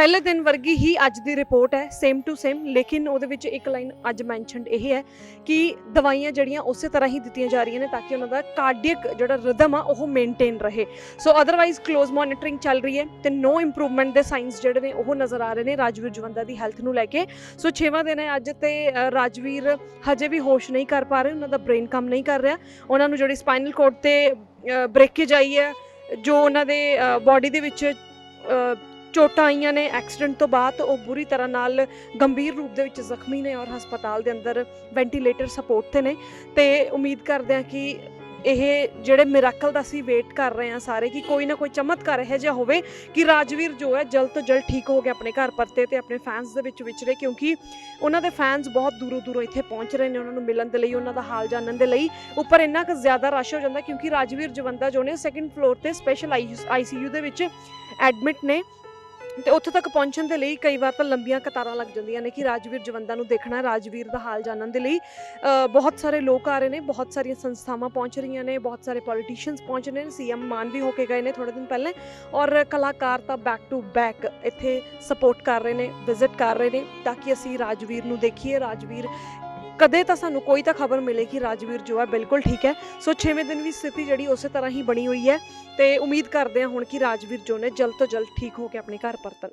ਪਹਿਲੇ ਦਿਨ ਵਰਗੀ ਹੀ ਅੱਜ ਦੀ ਰਿਪੋਰਟ ਹੈ ਸੇਮ ਟੂ ਸੇਮ ਲੇਕਿਨ ਉਹਦੇ ਵਿੱਚ ਇੱਕ ਲਾਈਨ ਅੱਜ ਮੈਂਸ਼ਨਡ ਇਹ ਹੈ ਕਿ ਦਵਾਈਆਂ ਜਿਹੜੀਆਂ ਉਸੇ ਤਰ੍ਹਾਂ ਹੀ ਦਿੱਤੀਆਂ ਜਾ ਰਹੀਆਂ ਨੇ ਤਾਂ ਕਿ ਉਹਨਾਂ ਦਾ ਕਾਰਡੀਅਕ ਜਿਹੜਾ ਰਿਦਮ ਆ, ਉਹ ਮੇਨਟੇਨ ਰਹੇ। ਸੋ ਅਦਰਵਾਈਜ਼ ক্লোਜ਼ ਮੋਨੀਟਰਿੰਗ ਚੱਲ ਰਹੀ ਹੈ ਤੇ ਨੋ ਇੰਪਰੂਵਮੈਂਟ ਦੇ ਸਾਈਨਸ ਜਿਹੜੇ ਨੇ, ਉਹ ਨਜ਼ਰ ਆ ਰਹੇ ਨੇ ਰਾਜਵੀਰ ਜਵੰਦਾ ਦੀ ਹੈਲਥ ਨੂੰ ਲੈ ਕੇ। ਸੋ 6ਵਾਂ ਦਿਨ ਹੈ ਅੱਜ ਤੇ ਰਾਜਵੀਰ ਹਜੇ ਵੀ ਹੋਸ਼ ਨਹੀਂ ਕਰ ਪਾ ਰਹੇ, ਉਹਨਾਂ ਦਾ ਬ੍ਰੇਨ ਕੰਮ ਨਹੀਂ ਕਰ ਰਿਹਾ। ਉਹਨਾਂ ਨੂੰ ਜਿਹੜੀ ਸਪਾਈਨਲ ਕੋਰਡ ਤੇ ਬ੍ਰੇਕੇਜ ਆਈ ਹੈ, ਜੋ ਉਹਨਾਂ ਦੇ ਬਾਡੀ ਦੇ ਵਿੱਚ ਚੋਟਾਂ ਆਈਆਂ ਨੇ। ਐਕਸੀਡੈਂਟ ਤੋਂ ਬਾਅਦ ਉਹ ਬੁਰੀ ਤਰ੍ਹਾਂ ਨਾਲ ਗੰਭੀਰ ਰੂਪ ਦੇ ਵਿੱਚ ਜ਼ਖਮੀ ਨੇ ਔਰ ਹਸਪਤਾਲ ਦੇ ਅੰਦਰ ਵੈਂਟੀਲੇਟਰ ਸਪੋਰਟ ਤੇ ਨੇ। ਤੇ ਉਮੀਦ ਕਰਦੇ ਹਾਂ ਕਿ ਇਹ ਜਿਹੜੇ ਮਿਰਾਕਲ ਦਾ ਅਸੀਂ ਵੇਟ ਕਰ ਰਹੇ ਹਾਂ ਸਾਰੇ, ਕਿ ਕੋਈ ਨਾ ਕੋਈ ਚਮਤਕਾਰ ਇਹੋ ਜਿਹਾ ਹੋਵੇ ਕਿ ਰਾਜਵੀਰ ਜੋ ਹੈ ਜਲਦ ਤੋਂ ਜਲਦ ਠੀਕ ਹੋ ਕੇ ਆਪਣੇ ਘਰ ਪਰਤੇ ਤੇ ਆਪਣੇ ਫੈਨਸ ਦੇ ਵਿੱਚ ਵਿਚਰੇ ਕਿਉਂਕਿ ਉਹਨਾਂ ਦੇ ਫੈਨਸ ਬਹੁਤ ਦੂਰੋਂ ਦੂਰੋਂ ਇੱਥੇ ਪਹੁੰਚ ਰਹੇ ਨੇ ਉਹਨਾਂ ਨੂੰ ਮਿਲਣ ਦੇ ਲਈ, ਉਹਨਾਂ ਦਾ ਹਾਲ ਜਾਣਨ ਦੇ ਲਈ। ਉੱਪਰ ਇੰਨਾ ਕੁ ਜ਼ਿਆਦਾ ਰਸ਼ ਹੋ ਜਾਂਦਾ ਕਿਉਂਕਿ ਰਾਜਵੀਰ ਜਵੰਦਾ ਜੋ ਨੇ ਸੈਕੰਡ ਫਲੋਰ ਤੇ ਸਪੈਸ਼ਲ ਆਈਸੀਯੂ ਦੇ ਵਿੱਚ ਐਡਮਿਟ ਨੇ। ਤੇ ਉੱਥੇ ਤੱਕ ਪਹੁੰਚਣ ਦੇ ਲਈ ਕਈ ਵਾਰ ਤਾਂ ਲੰਬੀਆਂ ਕਤਾਰਾਂ ਲੱਗ ਜਾਂਦੀਆਂ ਨੇ ਕਿ ਰਾਜਵੀਰ ਜਵੰਦਾ ਨੂੰ ਦੇਖਣਾ, ਰਾਜਵੀਰ ਦਾ ਹਾਲ ਜਾਣਨ ਦੇ ਲਈ ਬਹੁਤ ਸਾਰੇ ਲੋਕ ਆ ਰਹੇ ਨੇ, ਬਹੁਤ ਸਾਰੀਆਂ ਸੰਸਥਾਵਾਂ ਪਹੁੰਚ ਰਹੀਆਂ ਨੇ, ਬਹੁਤ ਸਾਰੇ ਪੋਲੀਟੀਸ਼ੀਅਨਸ ਪਹੁੰਚ ਰਹੇ ਨੇ ਸੀਐਮ ਮਾਨ ਵੀ ਹੋ ਕੇ ਗਏ ਨੇ ਥੋੜੇ ਦਿਨ ਪਹਿਲੇ ਔਰ ਕਲਾਕਾਰ ਤਾਂ ਬੈਕ ਟੂ ਬੈਕ ਇੱਥੇ ਸਪੋਰਟ ਕਰ ਰਹੇ ਨੇ ਵਿਜ਼ਿਟ ਕਰ ਰਹੇ ਨੇ, ਤਾਂ ਕਿ ਅਸੀਂ ਰਾਜਵੀਰ ਨੂੰ ਦੇਖੀਏ, ਰਾਜਵੀਰ ਕਦੇ ਤਾਂ ਸਾਨੂੰ ਕੋਈ ਤਾਂ ਖਬਰ ਮਿਲੇ ਕਿ ਰਾਜਵੀਰ ਜੋ ਹੈ, ਬਿਲਕੁਲ ਠੀਕ ਹੈ। ਸੋ 6ਵੇਂ ਦਿਨ ਵੀ ਸਥਿਤੀ ਜਿਹੜੀ ਉਸੇ ਤਰ੍ਹਾਂ ਹੀ ਬਣੀ ਹੋਈ ਹੈ ਤੇ ਉਮੀਦ ਕਰਦੇ ਹਾਂ ਹੁਣ ਕਿ ਰਾਜਵੀਰ ਜੋ ਨੇ ਜਲਦ ਤੋਂ ਜਲਦ ਠੀਕ ਹੋ ਕੇ ਆਪਣੇ ਘਰ ਪਰਤਣ।